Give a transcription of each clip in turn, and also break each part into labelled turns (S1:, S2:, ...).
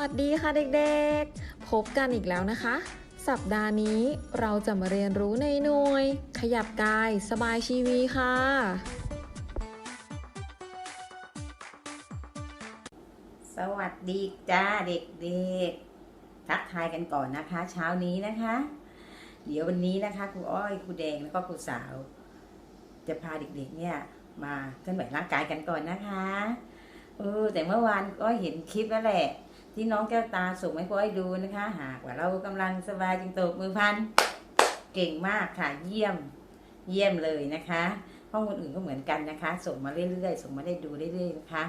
S1: วัสดีค่ะเด็กๆ พบกันอีกแล้วนะคะ สัปดาห์นี้เราจะมาเรียนรู้ในหน่วย ขยับกายสบายชีวีค่ะ
S2: สวัสดีจ้าเด็กๆ ทักทายกันก่อนนะคะ เช้านี้นะคะ เดี๋ยววันนี้นะคะครูอ้อยครูแดงแล้วก็ครูสาว จะพาเด็กๆเนี่ยมาเคลื่อนไหวร่างกายกันก่อนนะคะเออแต่เมื่อวานก็เห็นคลิปแล้วแหละ ที่น้องแก้วตาส่งให้ครูอ้อยดูนะคะ หากว่าเรากำลังสบายจึงตบมือพัน เก่งมากค่ะ เยี่ยม เยี่ยมเลยนะคะ ห้องคนอื่นก็เหมือนกันนะคะ ส่งมาเรื่อยๆ ส่งมาได้ดูเรื่อยๆนะคะ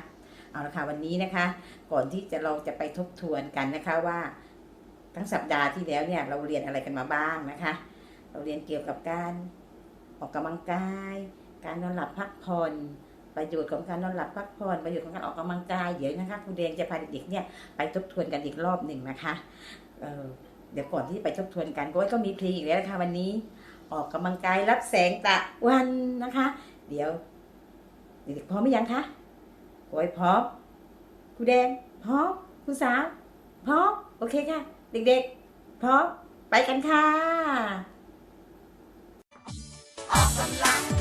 S2: เอาละค่ะวันนี้นะคะ ก่อนที่จะเราจะไปทบทวนกันนะคะว่า ทั้งสัปดาห์ที่แล้วเนี่ยเราเรียนอะไรกันมาบ้างนะคะ เราเรียนเกี่ยวกับการออกกำลังกาย การนอนหลับพักผ่อน ประโยชน์ของการนอนหลับพักผ่อนประโยชน์ของการออกกำลังกายเดี๋ยวนะคะครูแดงจะพาเด็กๆเนี่ยไปทบทวนกันอีกรอบหนึ่งนะคะเเดี๋ยวก่อนที่ไปทบทวนกันก็ก็มีเพลงอีกแล้วนะคะวันนี้ออกกำลังกายรับแสงตะวันนะคะ เดี๋ยวเด็กๆพร้อมไหมยังคะโอ้ยพร้อมครูแดงพร้อมครูสาวพร้อมโอเคค่ะ เด็กๆพร้อมไปกันค่ะ
S3: ออกกำลัง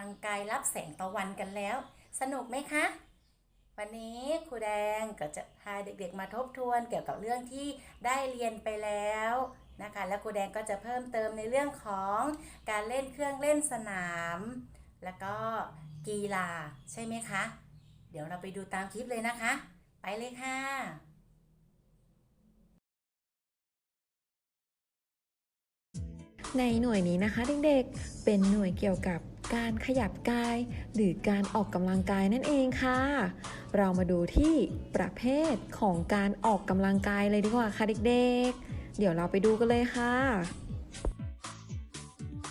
S3: ลังกายรับแสงตะวันกันแล้ว สนุ
S4: กไห
S3: ม
S4: คะ
S3: วันนี้
S4: ครูแด
S2: งก็
S5: จะพาเด็กๆมาทบทวนเกี่ยวกับเรื่องที่ได้เรียนไปแล้วนะคะ แล้วครูแดงก็จะเพิ่มเติมในเรื่องของการเล่นเครื่องเล่นสนาม แล้วก็กีฬาใช่ไหมคะ เดี๋ยวเราไปดูตามคลิปเลยนะคะ ไปเลยค่ะ
S1: ในหน่วยนี้นะคะเด็กๆ เป็นหน่วยเกี่ยวกับ การขยับกาย หรือการออกกำลังกายนั่นเองค่ะ เรามาดูที่ประเภทของการออกกำลังกายเลยดีกว่าค่ะเด็กๆ เดี๋ยวเราไปดูกันเลยค่ะ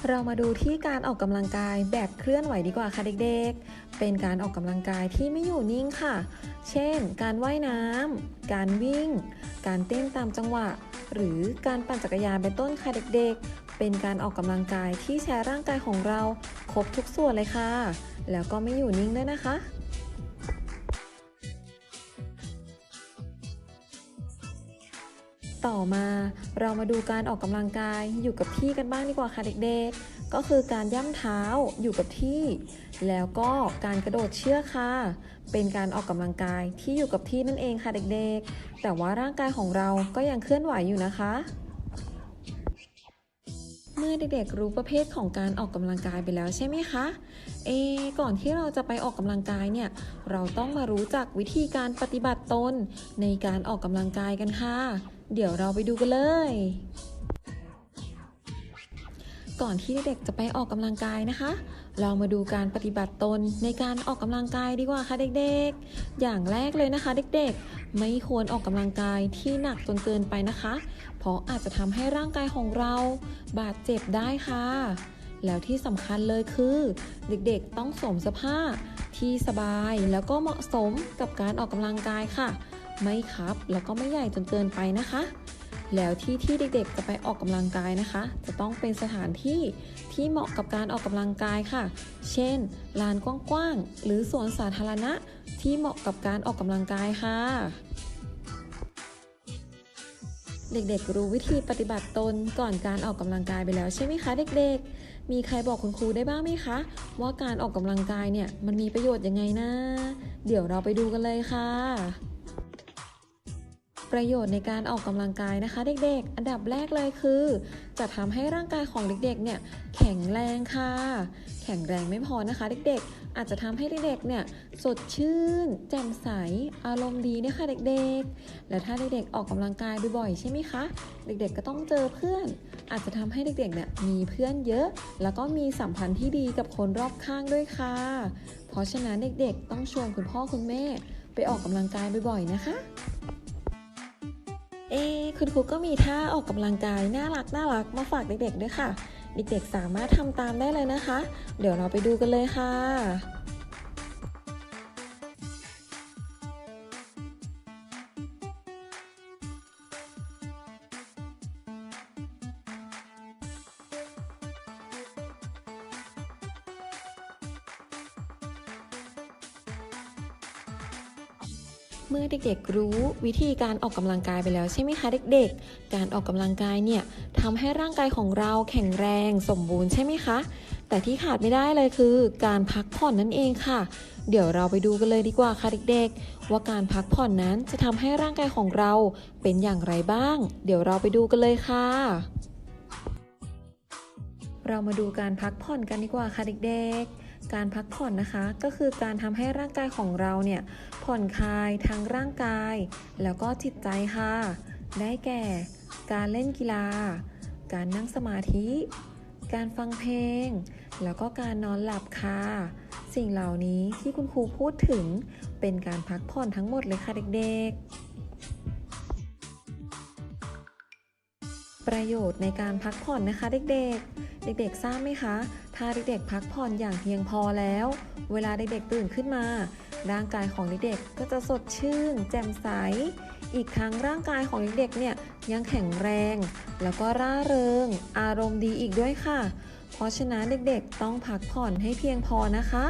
S1: เรามาดูที่การออกกำลังกายแบบเคลื่อนไหวดีกว่าค่ะเด็กๆ เป็นการออกกำลังกายที่ไม่อยู่นิ่งค่ะ เช่น การว่ายน้ำการวิ่ง การเต้นตามจังหวะหรือการปั่นจักรยานเป็นต้นค่ะเด็กๆ เป็นการออกกำลังกายที่ใช้ร่างกายของเราครบทุกส่วนเลยค่ะ แล้วก็ไม่อยู่นิ่งด้วยนะคะ ต่อมาเรามาดูการออกกำลังกายอยู่กับที่กันบ้างดีกว่าค่ะเด็กๆ ก็คือการย่ำเท้าอยู่กับที่ แล้วก็การกระโดดเชือกค่ะ เป็นการออกกำลังกายที่อยู่กับที่นั่นเองค่ะเด็กๆ แต่ว่าร่างกายของเราก็ยังเคลื่อนไหวอยู่นะคะ เมื่อเด็กๆรู้ประเภทของการออกกำลังกายไปแล้วใช่ไหมคะ เอ ก่อนที่เราจะไปออกกำลังกายเนี่ย เราต้องมารู้จักวิธีการปฏิบัติตนในการออกกำลังกายกันค่ะ เดี๋ยวเราไปดูกันเลย ก่อนที่เด็กๆจะไปออกกำลังกายนะคะ เรามาดูการปฏิบัติตนในการออกกำลังกายดีกว่าค่ะเด็กๆ อย่างแรกเลยนะคะเด็กๆ ไม่ควรออกกำลังกายที่หนักจนเกินไปนะคะ เพราะอาจจะทำให้ร่างกายของเราบาดเจ็บได้ค่ะ แล้วที่สำคัญเลยคือ เด็กๆต้องสวมเสื้อผ้าที่สบายแล้วก็เหมาะสมกับการออกกำลังกายค่ะ ไม่ครับแล้วก็ไม่ใหญ่จนเกินไปนะคะ แล้วที่ที่เด็กๆจะไปออกกำลังกายนะคะ จะต้องเป็นสถานที่ที่เหมาะกับการออกกำลังกายค่ะ เช่นลานกว้างๆ หรือสวนสาธารณะที่เหมาะกับการออกกำลังกายค่ะ เด็กๆรู้วิธีปฏิบัติตนก่อนการออกกำลังกายไปแล้วใช่ไหมคะเด็กๆ มีใครบอกคุณครูได้บ้างไหมคะ ว่าการออกกำลังกายเนี่ยมันมีประโยชน์ยังไงนะ เดี๋ยวเราไปดูกันเลยค่ะ ประโยชน์ในการออกกำลังกายนะคะ เด็กๆ อันดับแรกเลยคือ จะทำให้ร่างกายของเด็กๆเนี่ยแข็งแรงค่ะ แข็งแรงไม่พอนะคะ เด็กๆ อาจจะทำให้เด็กๆเนี่ยสดชื่น แจ่มใส อารมณ์ดีนะคะเด็กๆ และถ้าเด็กๆออกกำลังกายบ่อยๆใช่ไหมคะ เด็กๆก็ต้องเจอเพื่อน อาจจะทำให้เด็กๆเนี่ยมีเพื่อนเยอะ แล้วก็มีสัมพันธ์ที่ดีกับคนรอบข้างด้วยค่ะ เพราะฉะนั้นเด็กๆ ต้องชวนคุณพ่อคุณแม่ไปออกกำลังกายบ่อยๆนะคะ เอคุณครูก็มีท่าออกกำลังกายน่ารักน่ารักมาฝากเด็กๆด้วยค่ะ เด็กๆสามารถทำตามได้เลยนะคะ เดี๋ยวเราไปดูกันเลยค่ะ เมื่อเด็กๆรู้วิธีการออกกำลังกายไปแล้วใช่ไหมคะเด็กๆ การออกกำลังกายเนี่ยทำให้ร่างกายของเราแข็งแรงสมบูรณ์ใช่ไหมคะ แต่ที่ขาดไม่ได้เลยคือ การพักผ่อนนั่นเองค่ะ เดี๋ยวเราไปดูกันเลยดีกว่าค่ะเด็กๆ ว่าการพักผ่อนนั้นจะทำให้ร่างกายของเราเป็นอย่างไรบ้าง เดี๋ยวเราไปดูกันเลยค่ะ เรามาดูการพักผ่อนกันดีกว่าค่ะเด็กๆ การพักผ่อนนะคะ ก็คือการทำให้ร่างกายของเราเนี่ยผ่อนคลายทั้งร่างกาย แล้วก็จิตใจค่ะ ได้แก่ การเล่นกีฬา การนั่งสมาธิ การฟังเพลง แล้วก็การนอนหลับค่ะ สิ่งเหล่านี้ที่คุณครูพูดถึงเป็นการพักผ่อนทั้งหมดเลยค่ะเด็กๆประโยชน์ในการพักผ่อนนะคะเด็กๆ เด็กๆ ทราบไหมคะ ถ้าเด็กๆพักผ่อนอย่างเพียงพอแล้ว เวลาเด็กๆตื่นขึ้นมา ร่างกายของเด็กๆก็จะสดชื่น แจ่มใส อีกทั้งร่างกายของเด็กๆเนี่ยยังแข็งแรง แล้วก็ร่าเริง อารมณ์ดีอีกด้วยค่ะ เพราะฉะนั้นเด็กๆต้องพักผ่อนให้เพียงพอนะคะ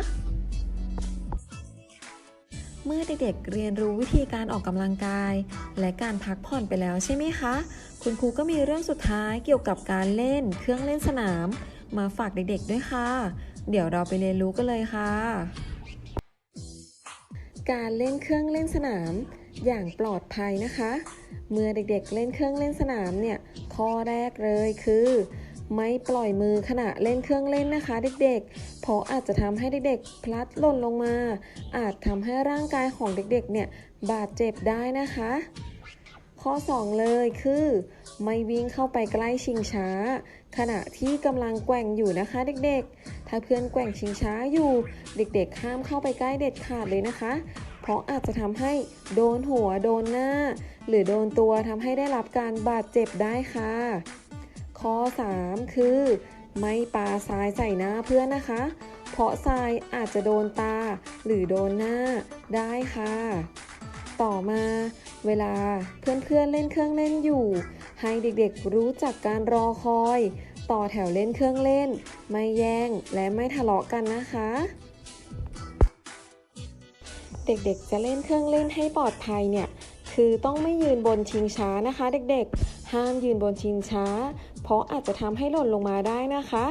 S1: เมื่อเด็กๆเรียนรู้วิธีการออกกำลังกาย และการพักผ่อนไปแล้วใช่ไหมคะ คุณครูก็มีเรื่องสุดท้ายเกี่ยวกับการเล่นเครื่องเล่นสนาม มาฝากเด็กๆด้วยค่ะ เดี๋ยวเราไปเรียนรู้กันเลยค่ะ การเล่นเครื่องเล่นสนามอย่างปลอดภัยนะคะ เมื่อเด็กๆเล่นเครื่องเล่นสนามเนี่ยข้อแรกเลยคือไม่ปล่อยมือขณะเล่นเครื่องเล่นนะคะ เด็กๆ เพราะอาจจะทำให้เด็กๆ พลัดหล่นลงมา อาจทำให้ร่างกายของเด็กๆ เนี่ยบาดเจ็บได้นะคะ ข้อ 2 เลยคือ ไม่วิ่งเข้าไปใกล้ชิงช้า ขณะที่กำลังแกว่งอยู่นะคะเด็กๆ ถ้าเพื่อนแกว่งชิงช้าอยู่ เด็กๆ ห้ามเข้าไปใกล้เด็ดขาดเลยนะคะ เพราะอาจจะทำให้โดนหัวโดนหน้า หรือโดนตัวทำให้ได้รับการบาดเจ็บได้ค่ะ ข้อ 3 คือ ไม่ปาทรายใส่หน้าเพื่อนนะคะ เพราะทรายอาจจะโดนตา หรือโดนหน้าได้ค่ะ ต่อมา เวลาเพื่อนๆเล่นเครื่องเล่นอยู่ ให้เด็กๆรู้จักการรอคอย ต่อแถวเล่นเครื่องเล่น ไม่แย่งและไม่ทะเลาะกันนะคะ เด็กๆจะเล่นเครื่องเล่นให้ปลอดภัยเนี่ยคือต้องไม่ยืนบนชิงช้านะคะ เด็กๆ ห้ามยืนบนชิงช้า เพราะอาจจะทำให้หล่นลงมาได้นะคะ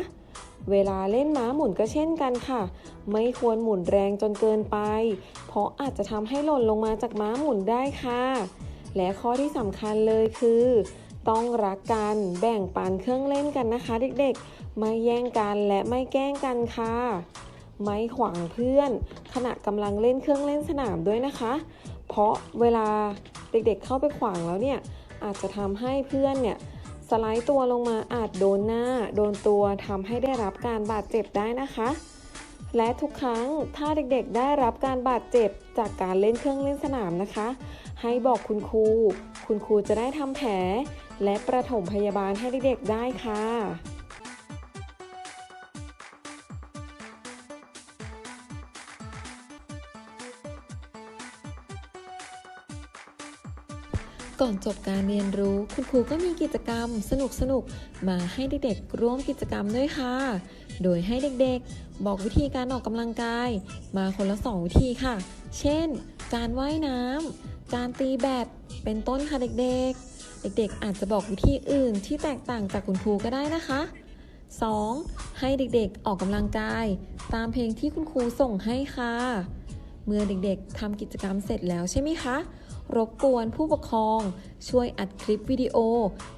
S1: เวลาเล่นม้าหมุนก็เช่นกันค่ะ ไม่ควรหมุนแรงจนเกินไป เพราะอาจจะทำให้หล่นลงมาจากม้าหมุนได้ค่ะ และข้อที่สำคัญเลยคือ ต้องรักกัน แบ่งปันเครื่องเล่นกันนะคะ เด็กๆ ไม่แย่งกันและไม่แกล้งกันค่ะ ไม่ขวางเพื่อน ขณะกำลังเล่นเครื่องเล่นสนามด้วยนะคะ เพราะเวลาเด็กๆเข้าไปขวางแล้วเนี่ยอาจจะทำให้เพื่อนเนี่ยสไลด์ตัวลงมาอาจโดนหน้า โดนตัวทำให้ได้รับการบาดเจ็บได้นะคะ และทุกครั้งถ้าเด็กๆ ได้รับการบาดเจ็บจากการเล่นเครื่องเล่นสนามนะคะ ให้บอกคุณครู คุณครูจะได้ทำแผล และประถมพยาบาลให้เด็กๆได้ค่ะก่อนจบการเรียนรู้คุณครูก็มีกิจกรรมสนุกๆมาให้เด็กๆร่วมกิจกรรมด้วยค่ะ โดยให้เด็กๆ บอกวิธีการออกกำลังกาย มาคนละ 2 วิธีค่ะ เช่น การว่ายน้ำการตีแบดเป็นต้นค่ะเด็กๆ เด็กๆ อาจจะบอกวิธีอื่นที่แตกต่างจากคุณครูก็ได้นะคะ 2. ให้เด็กๆออกกำลังกาย ตามเพลงที่คุณครูส่งให้ค่ะ เมื่อเด็กๆทำกิจกรรมเสร็จแล้วใช่ไหมคะ รบกวนผู้ปกครอง ช่วยอัดคลิปวิดีโอ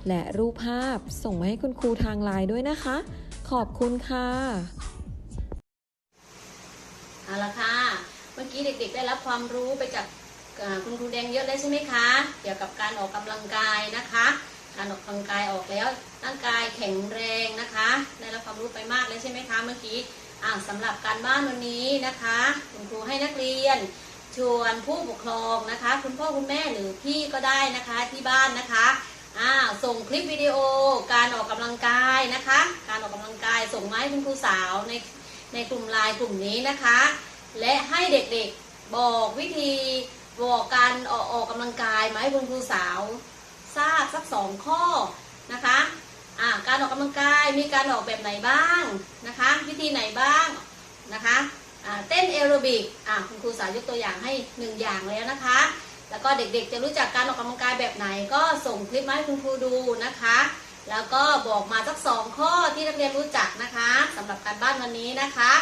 S1: และรูปภาพส่งมาให้คุณครูทางไลน์ด้วยนะคะ ขอบคุณค่ะ
S6: เอาละค่ะ เมื่อกี้เด็กๆ ได้รับความรู้ไปจาก คุณครูแดงเยอะเลยใช่ไหมคะ เกี่ยวกับการออกกำลังกายนะคะ การออกกำลังกายออกแล้วร่างกายแข็งแรงนะคะ ได้รับความรู้ไปมากเลยใช่ไหมคะ เมื่อกี้อ่าสำหรับการบ้านวันนี้นะคะ คุณครูให้นักเรียน ชวนผู้ปกครองนะคะ คุณพ่อคุณแม่หรือพี่ก็ได้นะคะที่บ้านนะคะอ่าส่งคลิปวิดีโอการออกกำลังกายนะคะ การออกกำลังกายส่งมาให้คุณครูสาวในในกลุ่มไลน์กลุ่มนี้นะคะ และให้เด็กๆบอกวิธี บอกการออกออกกำลังกายมาให้คุณครูสาวทราบสักสองข้อนะคะอ่าการออกกำลังกายมีการออกแบบไหนบ้างนะคะ วิธีไหนบ้างนะคะอ่าเต้นแอโรบิกอ่าคุณครูสาวยกตัวอย่างให้หนึ่งอย่างแล้วนะคะ แล้วก็เด็กๆจะรู้จักการออกกำลังกายแบบไหนก็ส่งคลิปมาให้คุณครูดูนะคะ แล้วก็บอกมาสักสองข้อที่นักเรียนรู้จักนะคะสำหรับการบ้านวันนี้นะคะ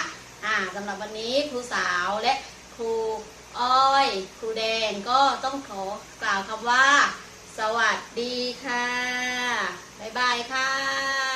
S6: อ่าสำหรับวันนี้ครูสาวและครู อ้อย ครูแดงก็ต้องขอกล่าวคำว่า สวัสดีค่ะ บ๊ายบายค่ะ